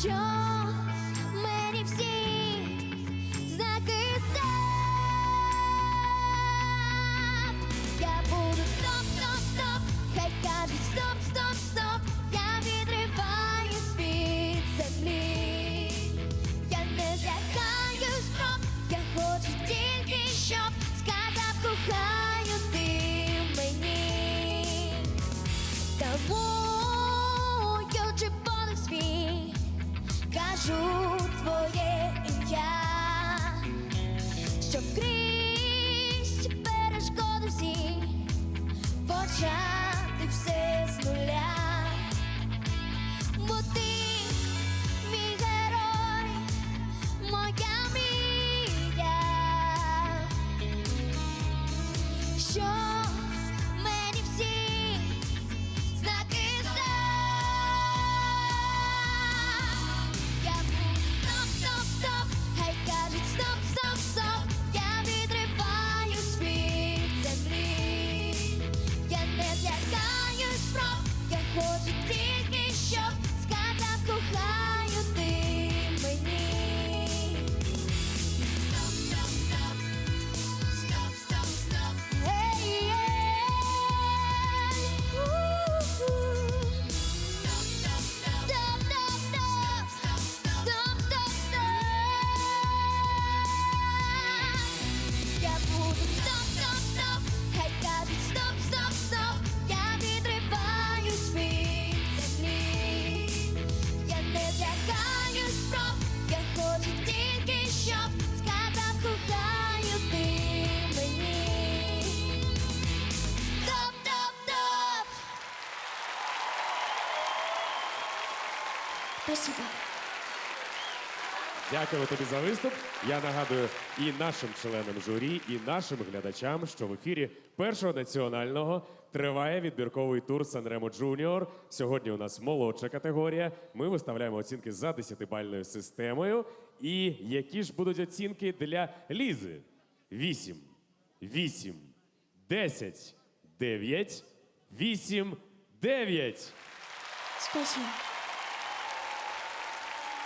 що мені всі знаки. Я буду стоп, стоп, стоп, хай кажуть стоп, стоп, стоп. Я відриваю від землі. Я не злякаюсь спроб, я хочу тільки, щоб сказав кохаю ти мені. Тавуючи щоб крізь спроб, я хочу Спасибо. Дякую тобі за виступ. Я нагадую і нашим членам журі, і нашим глядачам, що в ефірі першого національного триває відбірковий тур Санремо Джуніор. Сьогодні у нас молодша категорія. Ми виставляємо оцінки за 10-бальною системою. І які ж будуть оцінки для Лізи? 8, 8, 10, 9, 8, 9. Спасибо.